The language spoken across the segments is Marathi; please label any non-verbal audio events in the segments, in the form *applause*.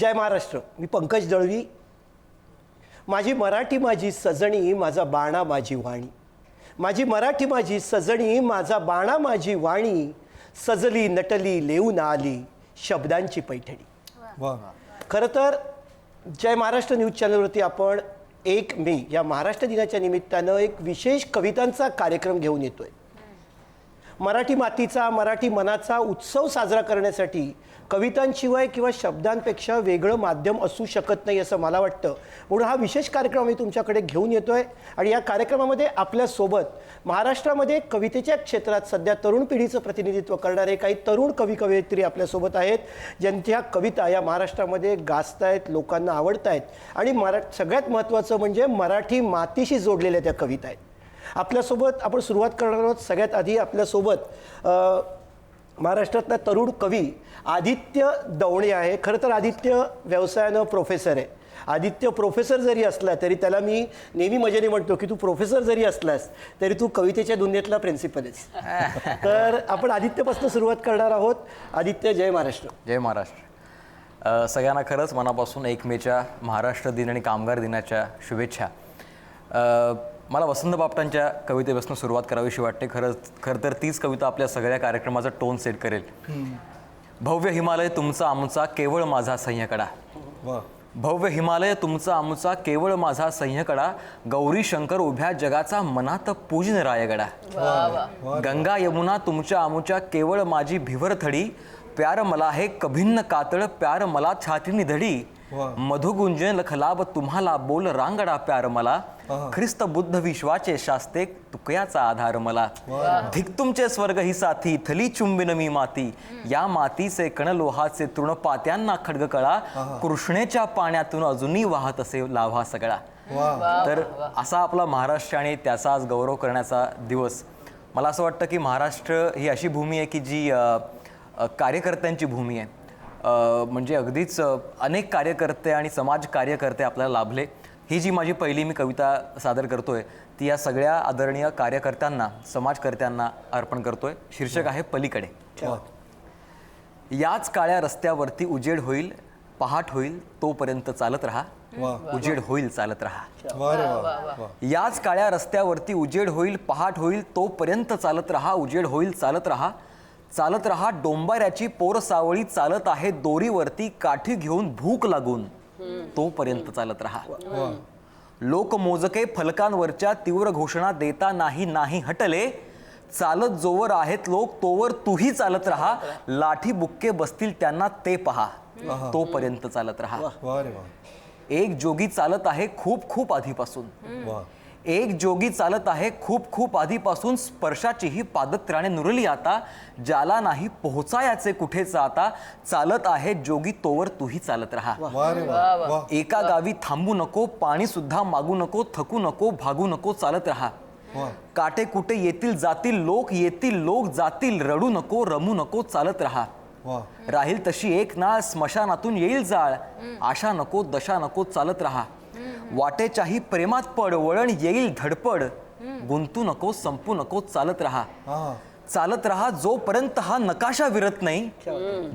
जय महाराष्ट्र. मी पंकज दळवी. माझी मराठी माझी सजणी माझा बाणा माझी वाणी. माझी मराठी माझी सजणी माझा बाणा माझी वाणी. सजली नटली लेऊन आली शब्दांची पैठणी. खरं तर जय महाराष्ट्र न्यूज चॅनलवरती आपण एक मे या महाराष्ट्र दिनाच्या निमित्तानं एक विशेष कवितांचा कार्यक्रम घेऊन येतोय. मराठी मातीचा मराठी मनाचा उत्सव साजरा करण्यासाठी कवितांशिवाय किंवा शब्दांपेक्षा वेगळं माध्यम असू शकत नाही असं मला वाटतं. म्हणून हा विशेष कार्यक्रम मी तुमच्याकडे घेऊन येतो आहे आणि या कार्यक्रमामध्ये आपल्यासोबत महाराष्ट्रामध्ये कवितेच्या क्षेत्रात सध्या तरुण पिढीचं प्रतिनिधित्व करणारे काही तरुण कवी कवयित्री आपल्यासोबत आहेत ज्यांच्या कविता या महाराष्ट्रामध्ये गाजतायत लोकांना आवडत आहेत आणि मरा सगळ्यात महत्त्वाचं म्हणजे मराठी मातीशी जोडलेल्या त्या कविता आहेत. आपल्यासोबत आपण सुरुवात करणार आहोत. सगळ्यात आधी आपल्यासोबत महाराष्ट्रातला तरुण कवी आदित्य दवणे आहे. खरं तर आदित्य व्यवसायानं प्रोफेसर आहे. आदित्य प्रोफेसर जरी असला तरी त्याला मी नेहमी मजेने म्हणतो की तू प्रोफेसर जरी असलास तरी तू कवितेच्या दुनियेतला प्रिन्सिपल आहेस. *laughs* तर आपण आदित्यपासून सुरुवात करणार आहोत. आदित्य जय महाराष्ट्र. जय महाराष्ट्र. सगळ्यांना खरंच मनापासून एक मेच्या महाराष्ट्र दिन आणि कामगार दिनाच्या शुभेच्छा. मला वसंत बापटांच्या कवितेपासून सुरुवात करावीशी वाटते. खरंच खरं तर तीच कविता आपल्या सगळ्या कार्यक्रमाचा टोन सेट करेल. भव्य हिमालय तुमचा आमचा केवळ माझा सह्यकडा भव्य हिमालय तुमचा आमचा केवळ माझा सह्यकडा गौरी शंकर उभ्या जगाचा मनात पूजन रायगडा. गंगा यमुना तुमच्या आमुच्या केवळ माझी भिवर थडी. प्यार मला हे कभिन्न कातळ प्यार मला छातीनी धडी. मधुगुंजन लखलाभ तुम्हाला बोल रांगडा प्यार मला. ख्रिस्त बुद्ध विश्वाचे शास्ते तुकयाचा आधार मला. धिक तुमचे स्वर्ग ही साथी थली चुंबिन मी माती. या मातीचे कण लोहाचे तृण पात्यांना खडग कळा. कृष्णेच्या पाण्यातून अजूनही वाहत असे लाव्हा सगळा. तर असा आपला महाराष्ट्र आणि त्याचा आज गौरव करण्याचा दिवस. मला असं वाटतं की महाराष्ट्र ही अशी भूमी आहे की जी कार्यकर्त्यांची भूमी आहे. म्हणजे अगदीच अनेक कार्यकर्ते आणि समाज कार्यकर्ते आपल्याला लाभले. ही जी माझी पहिली मी कविता सादर करतोय ती या सगळ्या आदरणीय कार्यकर्त्यांना समाजकर्त्यांना अर्पण करतोय. शीर्षक आहे पलीकडे. याच काळ्या रस्त्यावरती उजेड होईल पहाट होईल तोपर्यंत चालत राहा. उजेड होईल चालत राहा. याच काळ्या रस्त्यावरती उजेड होईल पहाट होईल तोपर्यंत चालत राहा. उजेड होईल चालत राहा. चालत राहा डोंबाऱ्याची पोर सावळी चालत आहे दोरीवरती काठी घेऊन भूक लागून. तोपर्यंत चालत राहा. लोक मोजके फलकांवरच्या तीव्र घोषणा देता नाही नाही हटले. चालत जोवर आहेत लोक तोवर तूही चालत राहा. लाठी बुक्के बसतील त्यांना ते पहा. तोपर्यंत चालत राहा. एक जोगी चालत आहे खूप खूप आधीपासून. एक जोगी चालत आहे खूप खूप आधीपासून स्पर्शाचीही पादत्राणे नुरली आता ज्याला नाही पोहोचायाचे कुठेच आता. चालत आहे जोगी तोवर तूही चालत राहा. एका गावी थांबू नको पाणी सुद्धा मागू नको थकू नको भागू नको चालत राहा. काटे कुठे येतील जातील लोक येतील लोक जातील रडू नको रमू नको चालत राहा. राहील तशी एक नाळ स्मशानातून येईल जाळ. आशा नको दशा नको चालत राहा. वाटेच्याही प्रेमात पड वळण येईल धडपड. गुंतू नको संपू नको चालत राहा. हा. चालत राहा जोपर्यंत हा नकाशा विरत नाही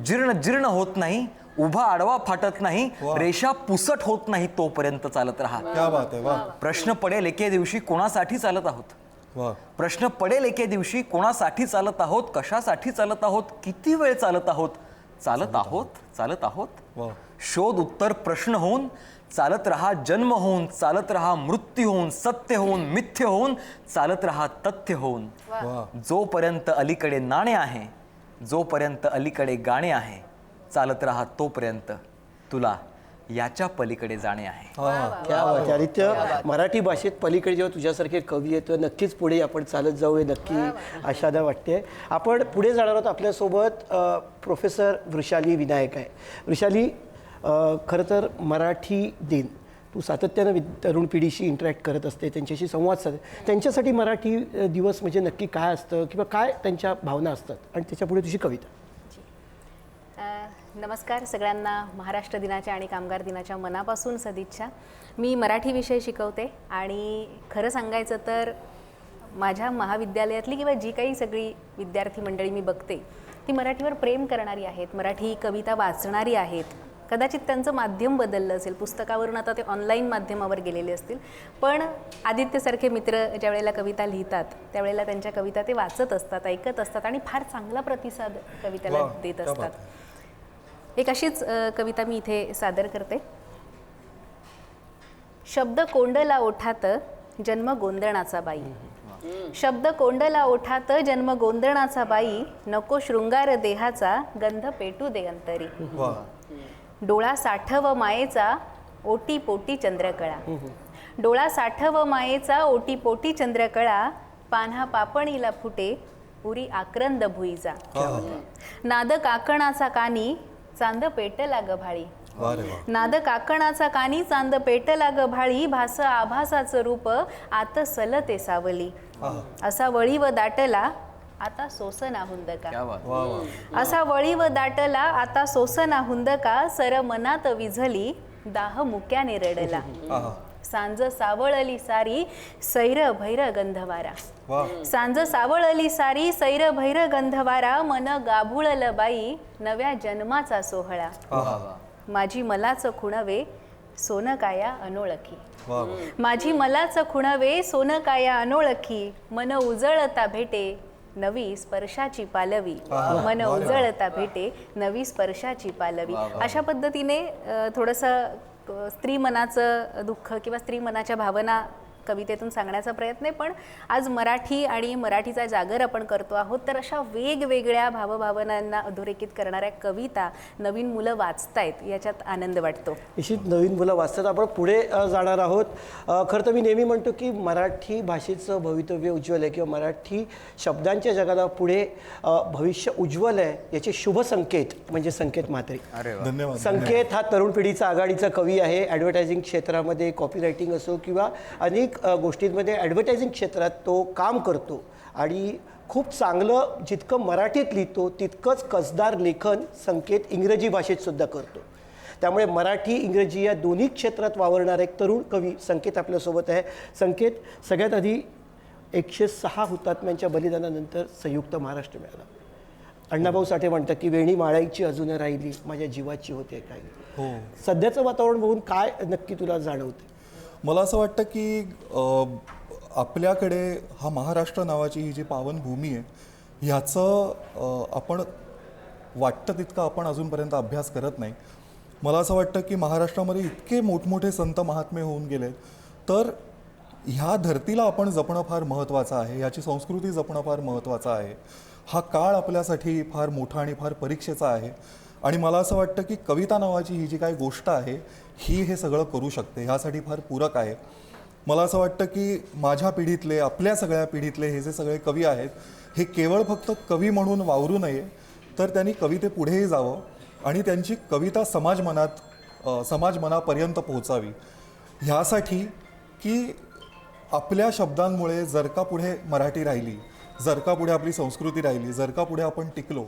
जीर्ण जीर्ण होत नाही उभा आडवा फाटत नाही रेषा पुसट होत नाही तोपर्यंत चालत राहा. क्या बात आहे वा. प्रश्न पडेल एके दिवशी कोणासाठी चालत आहोत? प्रश्न पडेल एके दिवशी कोणासाठी चालत आहोत? कशासाठी चालत आहोत? किती वेळ चालत आहोत? चालत आहोत चालत आहोत. शोध उत्तर प्रश्न होऊन चालत रहा जन्म होऊन चालत रहा मृत्यू होऊन सत्य होऊन मिथ्य होऊन चालत रहा तथ्य होऊन. जोपर्यंत अलीकडे नाणे आहे जोपर्यंत अलीकडे गाणे आहे चालत राहा तोपर्यंत तुला याच्या पलीकडे जाणे आहे. हा. आदित्य मराठी भाषेत पलीकडे जेव्हा तुझ्यासारखे कवी येतो नक्कीच पुढे आपण चालत जाऊया नक्की आशादा वाटते. आपण पुढे जाणार आहोत आपल्यासोबत प्रोफेसर वृषाली विनायक आहे. वृषाली खरं तर मराठी दिन तू सातत्यानं वि तरुण पिढीशी इंटरॅक्ट करत असते त्यांच्याशी संवाद साध त्यांच्यासाठी मराठी दिवस म्हणजे नक्की काय असतं किंवा काय त्यांच्या भावना असतात आणि त्याच्यापुढे तुझी कविता? नमस्कार सगळ्यांना महाराष्ट्र दिनाच्या आणि कामगार दिनाच्या मनापासून सदिच्छा. मी मराठी विषय शिकवते आणि खरं सांगायचं तर माझ्या महाविद्यालयातली किंवा जी काही सगळी विद्यार्थी मंडळी मी बघते ती मराठीवर प्रेम करणारी आहेत मराठी कविता वाचणारी आहेत. कदाचित त्यांचं माध्यम बदललं असेल. पुस्तकावरून आता ते ऑनलाईन माध्यमावर गेलेले असतील. पण आदित्यसारखे मित्र ज्या वेळेला कविता लिहितात त्यावेळेला त्यांच्या कविता ते वाचत असतात ऐकत असतात आणि फार चांगला प्रतिसाद कवितेला देत असतात. एक अशीच कविता मी इथे सादर करते. शब्द कोंडला ओठात जन्म गोंधणाचा बाई. शब्द कोंडला ओठात जन्म गोंधणाचा बाई नको शृंगार देहाचा गंध पेटू दे अंतरी. डोळा साठव मायेचा ओटी पोटी चंद्रकळा डोळा साठव मायेचा ओटी पोटी चंद्रकळा पान्हा पापणीला फुटे पुरी आक्रंद भुईचा नाद काकणाचा कानी चांद पेटला गभाळी नाद काकणाचा कानी चांद पेटला गभाळी भास आभासाचं रूप आत सलते सावली. असा वळी व दाटला आता सोसना हुंदका क्या असा वळी व दाटला आता सोसना हुंदका सर मनात विझली दाह मुक्याने रडला. आहा. सांज सावळली सारी सैर भैर गंधवारा. सांज सावळली सारी सैर भैर गंधवारा मन गाभुळल बाई नव्या जन्माचा सोहळा. आहा. माझी मलाच खुणवे सोनकाया अनोळखी. वा वा. माझी मलाच खुणवे सोनकाया अनोळखी. मन उजळता भेटे नवी स्पर्शाची पालवी. मन. उजळता भेटे नवी स्पर्शाची पालवी अशा पद्धतीने थोडंसं स्त्री मनाचं दुःख किंवा स्त्री मनाच्या भावना कवितेतून सांगण्याचा प्रयत्न आहे. पण आज मराठी आणि मराठीचा जागर आपण करतो आहोत तर अशा वेगवेगळ्या भावभावनांना अधोरेखित करणाऱ्या कविता नवीन मुलं वाचतायत याच्यात आनंद वाटतो. निश्चित नवीन मुलं वाचतात. आपण पुढे जाणार आहोत. खरं तर मी नेहमी म्हणतो की मराठी भाषेचं भवितव्य उज्ज्वल आहे किंवा मराठी शब्दांच्या जगाला पुढे भविष्य उज्ज्वल आहे याचे शुभ संकेत म्हणजे संकेत म्हात्रे. धन्यवाद. संकेत हा तरुण पिढीचा आघाडीचा कवी आहे. ॲडव्हर्टायझिंग क्षेत्रामध्ये कॉपी रायटिंग असो किंवा अनेक गोष्टींमध्ये ॲडव्हर्टायझिंग क्षेत्रात तो काम करतो. आणि खूप चांगलं जितकं मराठीत लिहितो तितकंच कसदार लेखन संकेत इंग्रजी भाषेत सुद्धा करतो. त्यामुळे मराठी इंग्रजी या दोन्ही क्षेत्रात वावरणारा एक तरुण कवी संकेत आपल्यासोबत आहे. संकेत सगळ्यात आधी एकशे सहा हुतात्म्यांच्या बलिदानानंतर संयुक्त महाराष्ट्र मिळाला. अण्णाभाऊ साठे म्हणतात की वेणी माळाईची अजून राहिली माझ्या जीवाची होते काही. हो. सध्याचं वातावरण बघून काय नक्की तुला जाणवते मला असं वाटतं की आपल्याकडे हा महाराष्ट्र नावाची ही जी पावनभूमी आहे ह्याचं आपण वाटतं तितकं आपण अजूनपर्यंत अभ्यास करत नाही. मला असं वाटतं की महाराष्ट्रामध्ये इतके मोठमोठे संत महात्मे होऊन गेले तर ह्या धरतीला आपण जपणं फार महत्त्वाचं आहे ह्याची संस्कृती जपणं फार महत्त्वाचं आहे. हा काळ आपल्यासाठी फार मोठा आणि फार परीक्षेचा आहे. आणि मला असं वाटतं की कविता नावाची ही जी काही गोष्ट आहे ही हे सगळं करू शकते ह्यासाठी फार पूरक आहे. मला असं वाटतं की माझ्या पिढीतले आपल्या सगळ्या पिढीतले हे जे सगळे कवी आहेत हे केवळ फक्त कवी म्हणून वावरू नये तर त्यांनी कविते पुढेही जावं आणि त्यांची कविता समाज मनात समाज मनापर्यंत पोहोचावी. ह्यासाठी की आपल्या शब्दांमुळे जर का पुढे मराठी राहिली जर का पुढे आपली संस्कृती राहिली जर का पुढे आपण टिकलो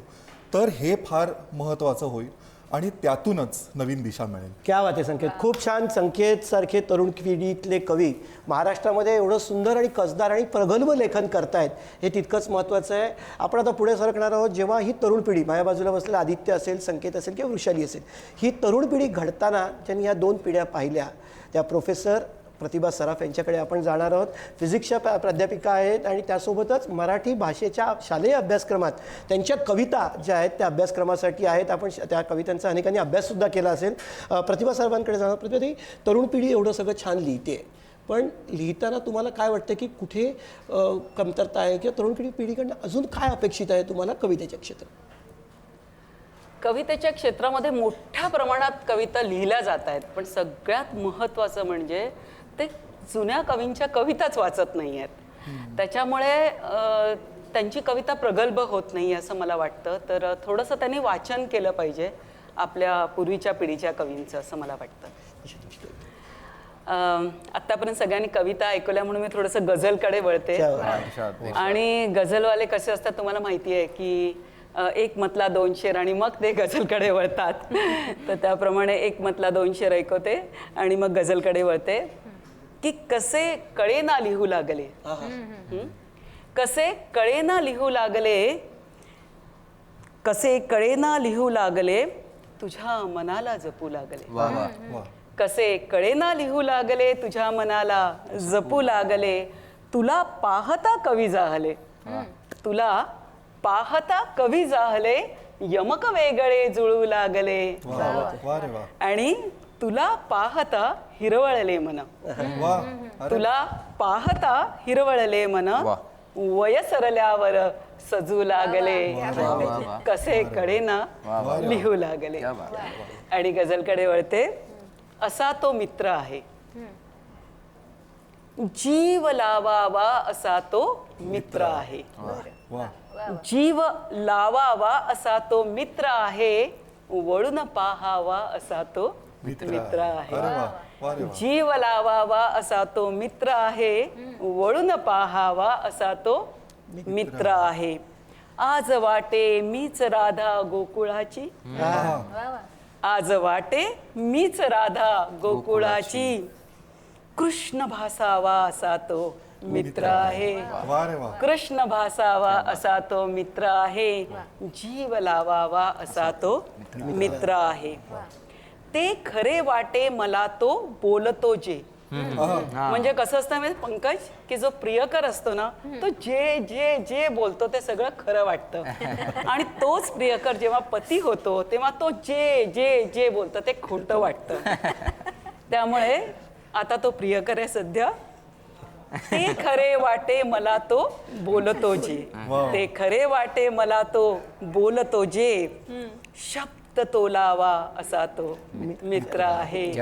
तर हे फार महत्त्वाचं होईल. आणि त्यातूनच नवीन दिशा मिळेल. क्या वाटे संकेत. खूप छान संकेत सारखे तरुण पिढीतले कवी महाराष्ट्रामध्ये एवढं सुंदर आणि कसदार आणि प्रगल्भ लेखन करतायत हे तितकंच महत्त्वाचं आहे. आपण आता पुढे सरकणार आहोत जेव्हा ही तरुण पिढी माझ्या बाजूला बसलेला आदित्य असेल संकेत असेल किंवा वृषाली असेल ही तरुण पिढी घडताना ज्यांनी ह्या दोन पिढ्या पाहिल्या त्या प्रोफेसर प्रतिभा सराफ यांच्याकडे आपण जाणार आहोत. फिजिक्सच्या प्राध्यापिका आहेत आणि त्यासोबतच मराठी भाषेच्या शालेय अभ्यासक्रमात त्यांच्या कविता ज्या आहेत त्या अभ्यासक्रमासाठी आहेत. आपण श- त्या कवितांचा अनेकांनी अभ्याससुद्धा केला असेल. प्रतिभा सराफांकडे जाणार प्रतिभा ती तरुण पिढी एवढं सगळं छान लिहिते. पण लिहिताना तुम्हाला काय वाटतं की कुठे कमतरता आहे किंवा तरुण पिढी पिढीकडनं अजून काय अपेक्षित आहे तुम्हाला कवितेच्या क्षेत्रात? कवितेच्या क्षेत्रामध्ये मोठ्या प्रमाणात कविता लिहिल्या जात आहेत. पण सगळ्यात महत्त्वाचं म्हणजे ते जुन्या कवींच्या कविताच वाचत नाही आहेत त्याच्यामुळे त्यांची कविता प्रगल्भ होत नाही असं मला वाटतं. तर थोडंसं त्यांनी वाचन केलं पाहिजे आपल्या पूर्वीच्या पिढीच्या कवींचं असं मला वाटतं. अं, आत्तापर्यंत सगळ्यांनी कविता ऐकवल्या म्हणून मी थोडंसं गझलकडे वळते. आणि गझलवाले कसे असतात तुम्हाला माहिती आहे की एक मतला दोन शेर आणि मग ते गझलकडे वळतात. तर त्याप्रमाणे एक मतला दोन शेर ऐकवते आणि मग गझलकडे वळते. की कसे कळे ना लिहू लागले? हं? कसे कळे ना लिहू लागले? कसे कळे ना लिहू लागले? तुझ्या मनाला जपू लागले. वा वा वा. कसे कळेना लिहू लागले? तुझ्या मनाला जपू लागले. तुला पाहता कवी जाहले. तुला पाहता कवी जाहले. यमक वेगळे जुळू लागले. वा. वा रे वा. आणि तुला पाहता हिरवळले मन वा अरे. तुला पाहता हिरवळले मन वा. वय सरल्यावर सजू लागले. कसे कडेना. लिहू लागले. क्या बात आणि गझलकडे वळते असा तो मित्र आहे. जीव लावावा असा तो मित्र आहे. वा. जीव लावावा असा तो मित्र आहे वळून पाहावा असा तो मित्र. आहे. अरे वा वा रे वा. जीव लावावा असा तो मित्र आहे. वळून पाहावा असा तो मित्र. आहे. आज वाटे मीच राधा गोकुळाची. आज वाटे मीच राधा गोकुळाची. कृष्ण भासावा असा तो मित्र आहे. वा रे वा. कृष्ण भासावा असा तो मित्र आहे. जीव लावावा असा तो मित्र. आहे. ते खरे वाटे मला तो बोलतो जे. म्हणजे कसं असतं पंकज की जो प्रियकर असतो ना तो जे जे जे बोलतो ते सगळं खरं वाटतं. *laughs* आणि तोच प्रियकर जेव्हा पती होतो तेव्हा तो जे जे जे बोलतो ते खोटं वाटतं. *laughs* त्यामुळे आता तो प्रियकर आहे सध्या. ते खरे वाटे मला तो बोलतो जे. ते खरे वाटे मला तो बोलतो जे. शब्द तो लावा असा तो मित्र आहे.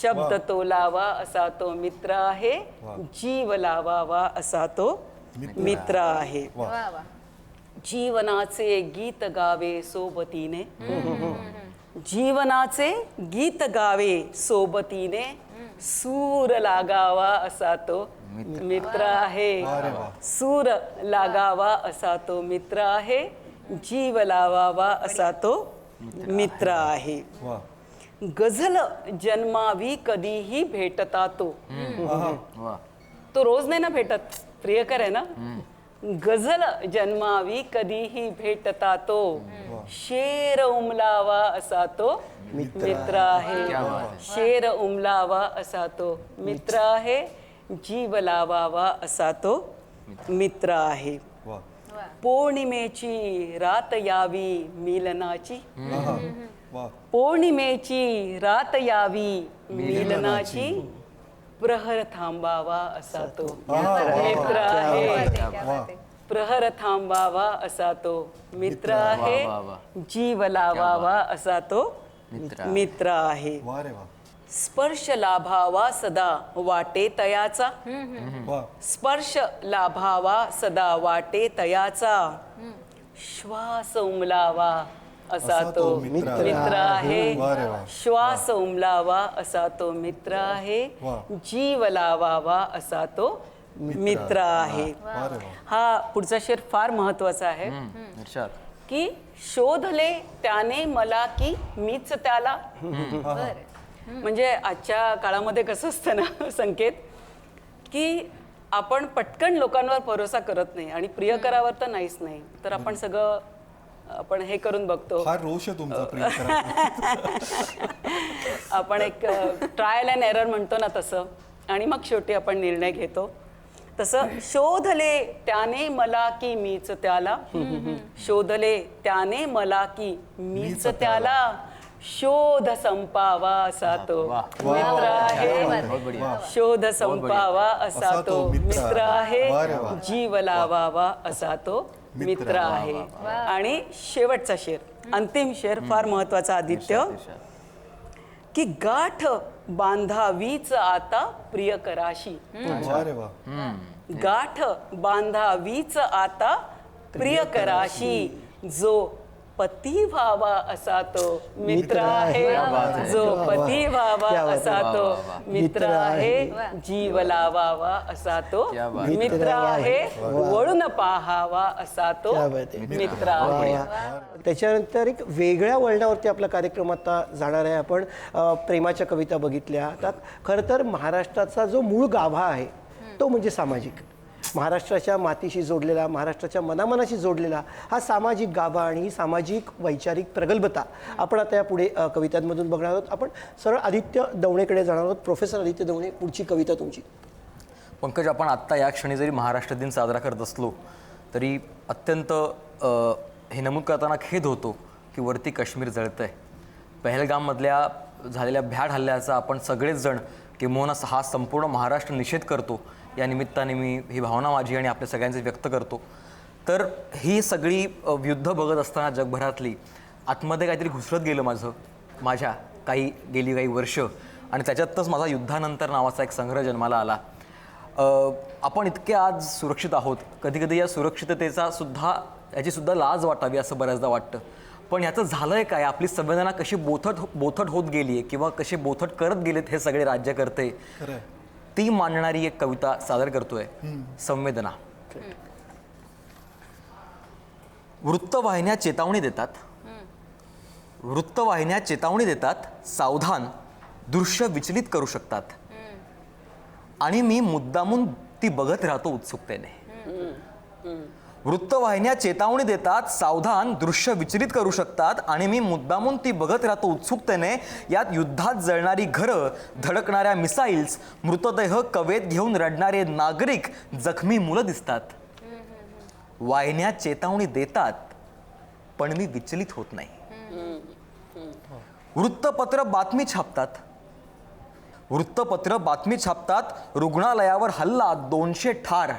शब्द तो लावा असा तो मित्र आहे. जीव लावावा असा तो मित्र आहे. जीवनाचे गीत गावे सोबतीने. जीवनाचे गीत गावे सोबतीने. सूर लागावा असा तो मित्र. आहे. सूर लागावा असा तो मित्र आहे. जीव लावावा असा तो मित्र आहे. गझल जन्मावी कधीही भेटता तो. तो रोज नाही ना भेटत प्रियकर आहे ना? गझल जन्मावी कधीही भेटता तो. शेर उमलावा असा तो मित्र आहे. शेर उमलावा असा तो मित्र आहे. जीव लावावा असा तो मित्र आहे. पौर्णिमेची रात यावी मिलनाची. वा. पौर्णिमेची रात यावी मिलनाची. प्रहर थांबावा असा तो. मित्र आहे. प्रहर थांबावा असा तो. मित्र आहे. जीव लावावा असा तो. मित्र आहे. स्पर्श लाभावा सदा वाटे तयाचा. स्पर्श लाभावा सदा वाटे तयाचा. श्वास उमलावा असा तो मित्र आहे. श्वास उमलावा असा तो मित्र आहे. जीव लावावा असा तो मित्र. आहे. हा पुढचा शेर फार महत्त्वाचा आहे. हम्म, इर्शाद की शोधले त्याने मला की मीच त्याला. म्हणजे आजच्या काळामध्ये कसं असतं ना *laughs* संकेत की आपण पटकन लोकांवर भरोसा करत नाही आणि प्रियकरावर तर नाहीच नाही. तर आपण सगळं आपण हे करून बघतो. रोष आहे तुमचा प्रिय करा. *laughs* आपण एक ट्रायल अँड एरर म्हणतो ना तसं. आणि मग शेवटी आपण निर्णय घेतो. तसं शोधले त्याने मला की मीच त्याला. शोधले त्याने मला की मीच त्याला. शोध संपावा असा तो मित्र आहे. शोध संपावा असा तो मित्र. आहे. जीव लावावा असा तो मित्र आहे. आणि शेवटचा शेर अंतिम शेर फार महत्त्वाचा आदित्य. की गाठ बांधावीच आता रे वा. गाठ बांधावीच आता प्रियकराशी जो पती व्हावा असा तो मित्र आहे. जो पती व्हावा असा तो मित्र आहे. जीव लावावा असा तो. मित्र आहे. वळून पाहावा असा तो. मित्र आहे. त्याच्यानंतर एक वेगळ्या वळणावरती आपला कार्यक्रम आता जाणार आहे. आपण प्रेमाच्या कविता बघितल्या. आता खरं तर महाराष्ट्राचा जो मूळ गाभा आहे तो म्हणजे सामाजिक. महाराष्ट्राच्या मातीशी जोडलेला महाराष्ट्राच्या मनामनाशी जोडलेला हा सामाजिक गाभा आणि ही सामाजिक वैचारिक प्रगल्भता आपण आता या पुढे कवितांमधून बघणार आहोत. आपण सरळ आदित्य दवणेकडे जाणार आहोत. प्रोफेसर आदित्य दवणे पुढची कविता तुमची. पंकज आपण आत्ता या क्षणी जरी महाराष्ट्र दिन साजरा करत असलो तरी अत्यंत हे नमूद करताना खेद होतो की वरती काश्मीर जळतंय. पहलगाममधल्या झालेल्या भ्याड हल्ल्याचा आपण सगळेच जण किंबहुना हा संपूर्ण महाराष्ट्र निषेध करतो. या निमित्ताने मी ही भावना माझी आणि आपल्या सगळ्यांचे व्यक्त करतो. तर ही सगळी युद्ध बघत असताना जगभरातली आतमध्ये काहीतरी घुसरत गेलं माझं माझ्या काही गेली काही वर्ष आणि त्याच्यातच माझा युद्धानंतर नावाचा एक संग्रह जन्माला आला. आपण इतके आज सुरक्षित आहोत. कधीकधी या सुरक्षिततेचा सुद्धा याचीसुद्धा लाज वाटावी असं बऱ्याचदा वाटतं. पण याचं आहे काय? आपली संवेदना कशी बोथट बोथट होत गेली आहे किंवा कशी बोथट करत गेलेत हे सगळे राज्यकर्ते? ती मांडणारी एक कविता सादर करतोय. संवेदना. वृत्तवाहिन्या चेतावणी देतात. वृत्तवाहिन्या चेतावणी देतात. सावधान दृश्य विचलित करू शकतात. आणि मी मुद्दामून ती बघत राहतो उत्सुकतेने. वृत्तवाहिन्या चेतावणी देतात सावधान दृश्य विचलित करू शकतात आणि मी मुद्दामून ती बघत राहतो उत्सुकतेने. यात युद्धात जळणारी घरं धडकणाऱ्या मिसाईल्स मृतदेह कवेत घेऊन रडणारे नागरिक जखमी मुलं दिसतात. वाहिन्या चेतावणी देतात पण मी विचलित होत नाही. वृत्तपत्र बातमी छापतात. वृत्तपत्र बातमी छापतात रुग्णालयावर हल्ला दोनशे ठार.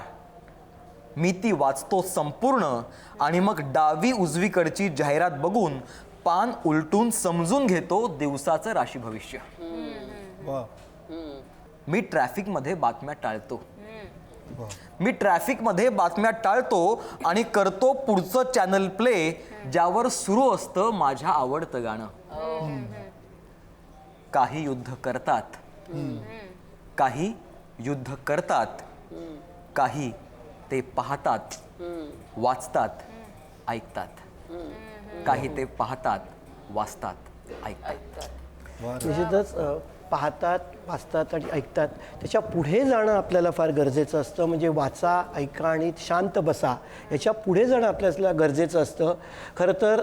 मी ती वाचतो संपूर्ण आणि मग डावी उजवीकडची जाहिरात बघून पान उलटून समजून घेतो दिवसाचं राशी भविष्य. मी ट्रॅफिकमध्ये बातम्या टाळतो. मी ट्रॅफिकमध्ये बातम्या टाळतो आणि करतो पुढचं चॅनल प्ले ज्यावर सुरू असतं माझ्या आवडतं गाणं. काही युद्ध करतात. काही युद्ध करतात. काही ते पाहतात वाचतात ऐकतात. काही ते पाहतात वाचतात ऐकतात. निश्चितच पाहतात वाचतात आणि ऐकतात. त्याच्या पुढे जाणं आपल्याला फार गरजेचं असतं. म्हणजे वाचा ऐका आणि शांत बसा याच्यापुढे जाणं आपल्याला गरजेचं असतं. खरं तर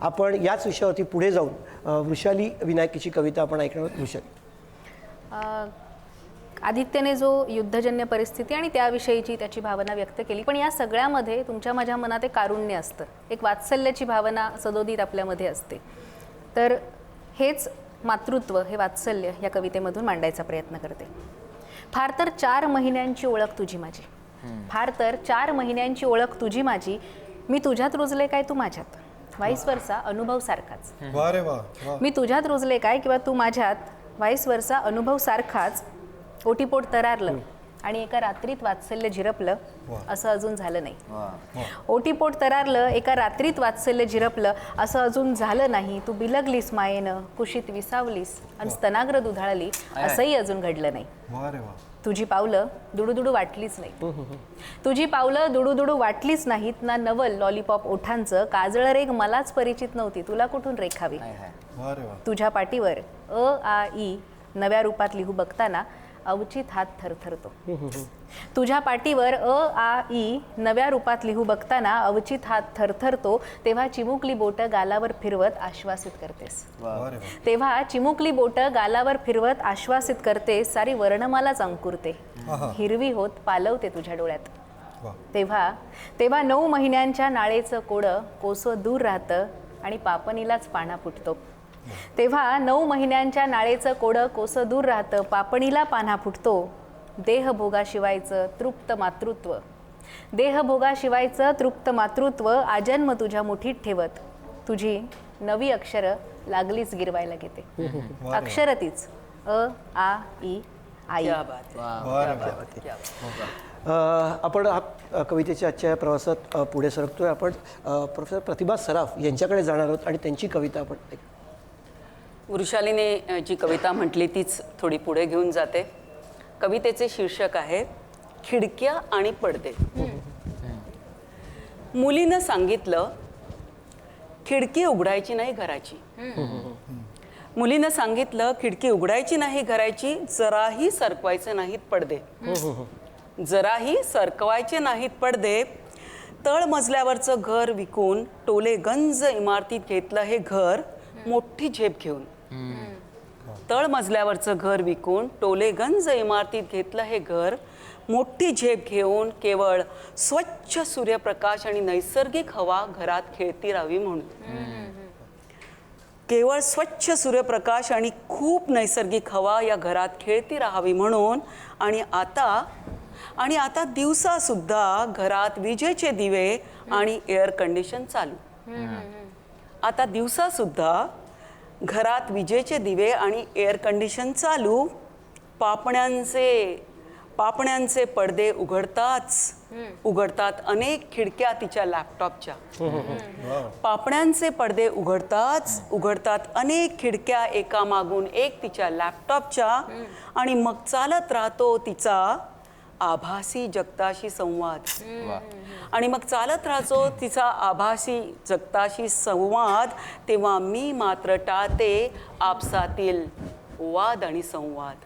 आपण याच विषयावरती पुढे जाऊन वृषाली विनायकीची कविता आपण ऐकणार आहोत. वृषाली. आदित्यने जो युद्धजन्य परिस्थिती आणि त्याविषयीची त्याची भावना व्यक्त केली पण या सगळ्यामध्ये तुमच्या माझ्या मनात एक कारुण्य असतं एक वात्सल्याची भावना सदोदित आपल्यामध्ये असते. तर हेच मातृत्व हे वात्सल्य या कवितेमधून मांडायचा प्रयत्न करते. फार तर चार महिन्यांची ओळख तुझी माझी. फार तर चार महिन्यांची ओळख तुझी माझी. मी तुझ्यात रुजले काय तू माझ्यात? वाईस वर्षा अनुभव सारखाच. मी तुझ्यात रुजले काय किंवा तू माझ्यात? व्हाईस वर्षा अनुभव सारखाच. ओटीपोट तरारलं. आणि एका रात्रीत वात्सल्य झिरपलं. असं अजून झालं नाही. ओटीपोट तरारलं एका रात्रीत वात्सल्य झिरपलं असं अजून झालं नाही. तू बिलगलीस मायेनं कुशीत विसावलीस आणि स्तनाग्र दुधाळली असंही अजून घडलं नाही. तुझी पावलं दुडूदुडू वाटलीच नाही. तुझी पावलं दुडूदुडू वाटलीच नाहीत ना नवल लॉलीपॉप ओठांचं. काजळ रेग मलाच परिचित नव्हती. तुला कुठून रेखावी? तुझ्या पाठीवर अ आ ई नव्या रूपात लिहू बघताना अवचित हात थरथरतो. तुझ्या पाठीवर अ आ ई नव्या रूपात लिहू बघताना अवचित हात थरथरतो तेव्हा चिमुकली बोटं गालावर फिरवत आश्वासित करतेस. तेव्हा चिमुकली बोटं गालावर फिरवत आश्वासित करते सारी वर्णमालाच अंकुरते. हिरवी होत पालवते तुझ्या डोळ्यात. तेव्हा तेव्हा नऊ महिन्यांच्या नाळेचं कोडं कोसं दूर राहतं आणि पापणीलाच पाना फुटतो. तेव्हा नऊ महिन्यांच्या नाळेचं कोडं कोसं दूर राहतं पापणीला पाना फुटतो. देहभोगाशिवायचं तृप्त मातृत्व. देहभोगाशिवायचं तृप्त मातृत्व आजन्म तुझ्या मुठीत ठेवत. तुझी नवी अक्षरं लागलीच गिरवायला घेते. अक्षर तीच अ आ ई आई. क्या बात आहे. वा रे वा अ, आपण हा अ, कवितेच्या आजच्या प्रवासात पुढे सरकतोय. आपण प्रोफेसर प्रतिभा सराफ यांच्याकडे जाणार आहोत आणि त्यांची कविता आपण. वृषालीने जी कविता म्हटली तीच थोडी पुढे घेऊन जाते. कवितेचे शीर्षक आहे खिडक्या आणि पडदे. मुलीनं सांगितलं खिडकी उघडायची नाही घराची. मुलीनं सांगितलं खिडकी उघडायची नाही घराची जराही सरकवायचे नाहीत पडदे. जराही सरकवायचे नाहीत पडदे. तळ मजल्यावरचं घर विकून टोले गंज इमारतीत घेतलं हे घर मोठी झेप घेऊन. तळ मजल्यावरचं घर विकून टोलेगंज इमारतीत घेतलं हे घर मोठी झेप घेऊन केवळ स्वच्छ सूर्यप्रकाश आणि नैसर्गिक हवा घरात खेळती राहावी म्हणून. केवळ स्वच्छ सूर्यप्रकाश आणि खूप नैसर्गिक हवा या घरात खेळती राहावी म्हणून आणि आता आणि आता दिवसा सुद्धा घरात विजेचे दिवे आणि एअर कंडिशन चालू. आता दिवसा सुद्धा घरात विजेचे दिवे आणि एअर कंडिशन चालू. पापण्यांचे पापण्यांचे पडदे उघडताच उघडतात अनेक खिडक्या तिच्या लॅपटॉपच्या पापण्यांचे पडदे उघडताच उघडतात अनेक खिडक्या एका मागून एक तिच्या लॅपटॉपच्या आणि मग चालत राहतो तिचा आभासी जगताशी संवाद. आणि मग चालत राहतो तिचा आभासी जगताशी संवाद तेव्हा मी मात्र टाळते आपसातील वाद आणि संवाद.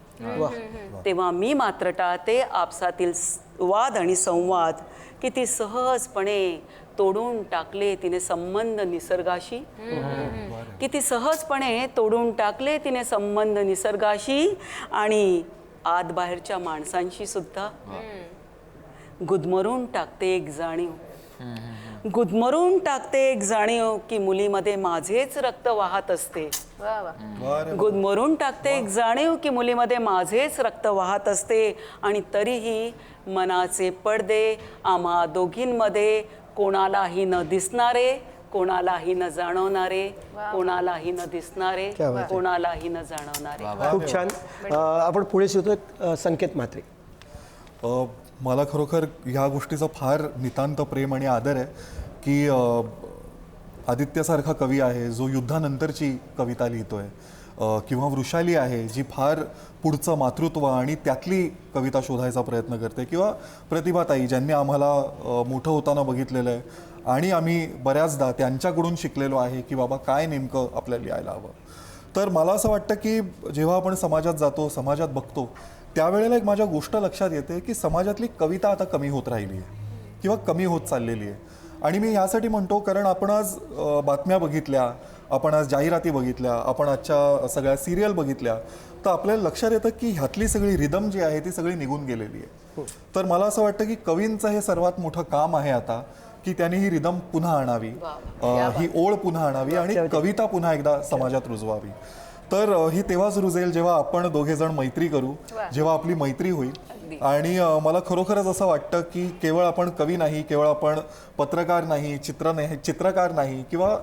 तेव्हा मी मात्र टाळते आपसातील वाद आणि संवाद किती सहजपणे तोडून टाकले तिने संबंध निसर्गाशी. किती सहजपणे तोडून टाकले तिने संबंध निसर्गाशी आणि आत बाहेरच्या माणसांशी सुद्धा गुदमरून टाकते एक जाणीव. गुदमरून टाकते एक जाणीव की मुलीमध्ये माझेच रक्त वाहत असते. गुदमरून टाकते एक जाणीव की मुलीमध्ये माझेच रक्त वाहत असते आणि तरीही मनाचे पडदे आम्हा दोघींमध्ये कोणालाही न दिसणारे कोणालाही न जाणवणारे कोणालाही न दिसणारे क्या बात आहे. कोणालाही न जाणवणारे. खूप छान. आपण पुढे शिवतोय अ, संकेत म्हात्रे अ, मला खरोखर ह्या गोष्टीचं फार नितांत प्रेम आणि आदर आहे की आदित्यसारखा कवी आहे जो युद्धानंतरची कविता लिहितोय अ, किंवा वृषाली आहे जी फार पुढचं मातृत्व आणि त्यातली कविता शोधायचा प्रयत्न करते किंवा प्रतिभाताई ज्यांनी आम्हाला मोठं होताना बघितलेलं आहे. आणि आम्ही बऱ्याचदा त्यांच्याकडून शिकलेलो आहे की बाबा काय नेमकं आपल्याला लिहायला हवं. तर मला असं वाटतं की जेव्हा आपण समाजात जातो समाजात बघतो त्यावेळेला एक माझ्या गोष्ट लक्षात येते की समाजातली कविता आता कमी होत राहिली आहे किंवा कमी होत चाललेली आहे. आणि मी यासाठी म्हणतो कारण आपण आज बातम्या बघितल्या आपण आज जाहिराती बघितल्या आपण आजच्या सगळ्या सिरियल बघितल्या तर आपल्याला लक्षात येतं की ह्यातली सगळी रिदम जी आहे ती सगळी निघून गेलेली आहे. तर मला असं वाटतं की कवींचं हे सर्वात मोठं काम आहे आता की त्यांनी ही रिदम पुन्हा आणावी. ही ओळ पुन्हा आणावी आणि कविता पुन्हा एकदा समाजात रुजवावी. तर ही तेव्हाच रुजेल जेव्हा आपण दोघे जण मैत्री करू जेव्हा आपली मैत्री होईल. आणि मला खरोखरच असं वाटतं की केवळ आपण कवी नाही केवळ आपण पत्रकार नाही चित्र नाही चित्रकार नाही किंवा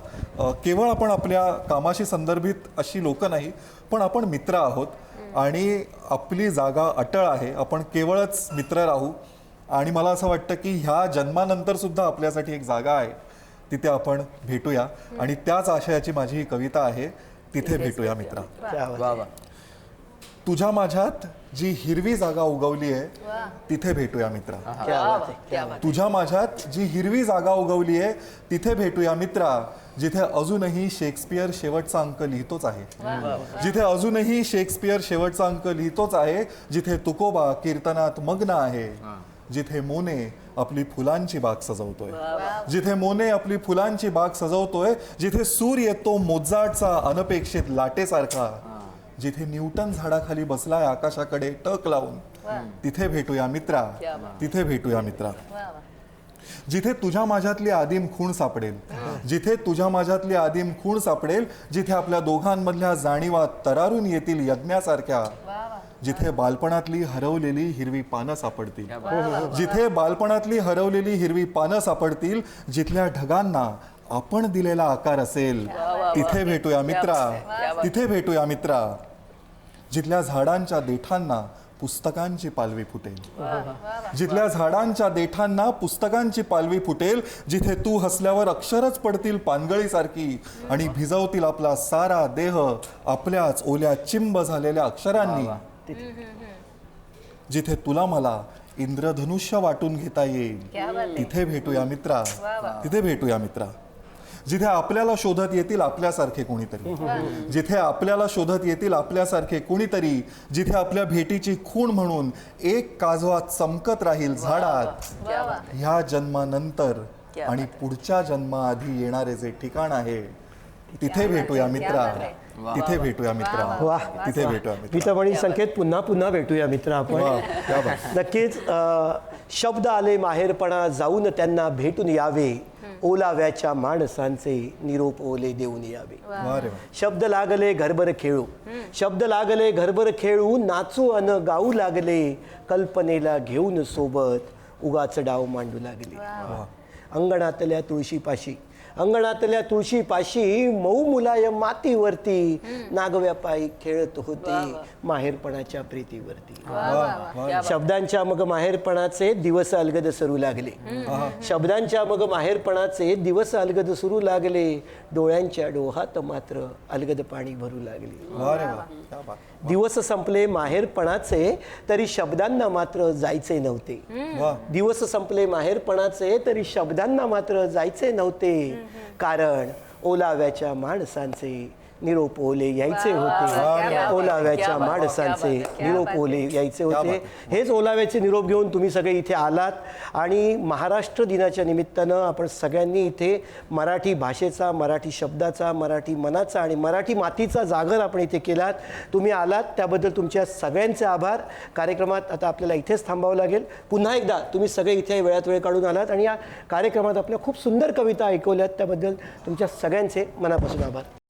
केवळ आपण आपल्या कामाशी संदर्भित अशी लोक नाही पण आपण मित्र आहोत. आणि आपली जागा अटळ आहे. आपण केवळच मित्र राहू. आणि मला असं वाटतं की ह्या जन्मानंतर सुद्धा आपल्यासाठी एक जागा आहे. तिथे आपण भेटूया. आणि त्याच आशयाची माझी ही कविता आहे. तिथे भेटूया मित्रा. तुझ्या माझ्यात जी हिरवी जागा उगवली आहे तिथे भेटूया मित्रा. तुझ्या माझ्यात जी हिरवी जागा उगवली आहे तिथे भेटूया मित्रा. जिथे अजूनही शेक्सपियर शेवटचा अंक लिहितोच आहे. जिथे अजूनही शेक्सपियर शेवटचा अंक लिहितोच आहे जिथे तुकोबा कीर्तनात मग्न आहे. जिथे मोने आपली फुलांची बाग सजवतोय. जिथे मोने आपली फुलांची बाग सजवतोय जिथे सूर येतो मोजाटचा अनपेक्षित लाटेसारखा. जिथे न्यूटन झाडाखाली बसलाय आकाशाकडे टक लावून. तिथे भेटूया मित्रा. तिथे भेटूया मित्रा. जिथे तुझ्या माझ्यातली आदिम खूण सापडेल. जिथे तुझ्या माझ्यातली आदिम खूण सापडेल जिथे आपल्या दोघांमधल्या जाणीवा तरारून येतील यज्ञासारख्या. जिथे बालपणातली हरवलेली हिरवी पानं सापडतील. जिथे बालपणातली हरवलेली हिरवी पानं सापडतील जिथल्या ढगांना आपण दिलेला आकार असेल तिथे भेटूया मित्रा. तिथे भेटूया मित्रा. जिथल्या झाडांच्या देठांना पुस्तकांची पालवी फुटेल. जिथल्या झाडांच्या देठांना पुस्तकांची पालवी फुटेल जिथे तू हसल्यावर अक्षरच पडतील पानगळीसारखी आणि भिजवतील आपला सारा देह आपल्याच ओल्या चिंब झालेल्या अक्षरांनी. जिथे तुला मला इंद्रधनुष्य वाटून घेता येईल तिथे भेटूया मित्रा. तिथे भेटूया मित्रा. जिथे आपल्याला शोधत येतील आपल्यासारखे कोणीतरी. जिथे आपल्याला शोधत येतील आपल्यासारखे कोणीतरी जिथे आपल्या भेटीची खूण म्हणून एक काजवा चमकत राहील झाडात ह्या जन्मानंतर आणि पुढच्या जन्माआधी येणारे जे ठिकाण आहे तिथे भेटूया मित्रा. तिथे भेटूया मित्रा. वा. तिथे भेटूया मित्रा. तर म्हणेन संकेत पुन्हा पुन्हा भेटूया मित्र आपण. वा, क्या बात. नक्कीच अ, शब्द आले माहेरपणा जाऊन त्यांना भेटून यावे. ओलाव्याच्या माणसांचे निरोप ओले देऊन यावे. वा. रे वा. शब्द लागले घरभर खेळू. शब्द लागले घरभर खेळू नाचू अन गाऊ लागले. कल्पनेला घेऊन सोबत उगाच डाव मांडू लागले. अंगणातल्या तुळशीपाशी अंगणातल्या तुळशीपाशी मऊ मुलायम मातीवरती नागव्या पायी खेळत होते माहेरपणाच्या प्रीतीवरती. शब्दांच्या मग माहेरपणाचे दिवस अलगद सरू लागले. शब्दांच्या मग माहेरपणाचे दिवस अलगद सुरू लागले. डोळ्यांच्या डोहात मात्र अलगद पाणी भरू लागले. दिवस संपले माहेरपणाचे तरी शब्दांना मात्र जायचे नव्हते. दिवस संपले माहेरपणाचे तरी शब्दांना मात्र जायचे नव्हते. कारण ओलाव्याच्या माणसांचे निरोप ओले यायचे होते. ओलाव्याच्या माणसांचे निरोप ओले यायचे होते. हेच ओलाव्याचे निरोप घेऊन तुम्ही सगळे इथे आलात. आणि महाराष्ट्र दिनाच्या निमित्तानं आपण सगळ्यांनी इथे मराठी भाषेचा मराठी शब्दाचा मराठी मनाचा आणि मराठी मातीचा जागर आपण इथे केलात. तुम्ही आलात त्याबद्दल तुमच्या सगळ्यांचे आभार. कार्यक्रमात आता आपल्याला इथेच थांबावं लागेल. पुन्हा एकदा तुम्ही सगळे इथे वेळात वेळ काढून आलात आणि या कार्यक्रमात आपल्या खूप सुंदर कविता ऐकवल्यात. त्याबद्दल तुमच्या सगळ्यांचे मनापासून आभार.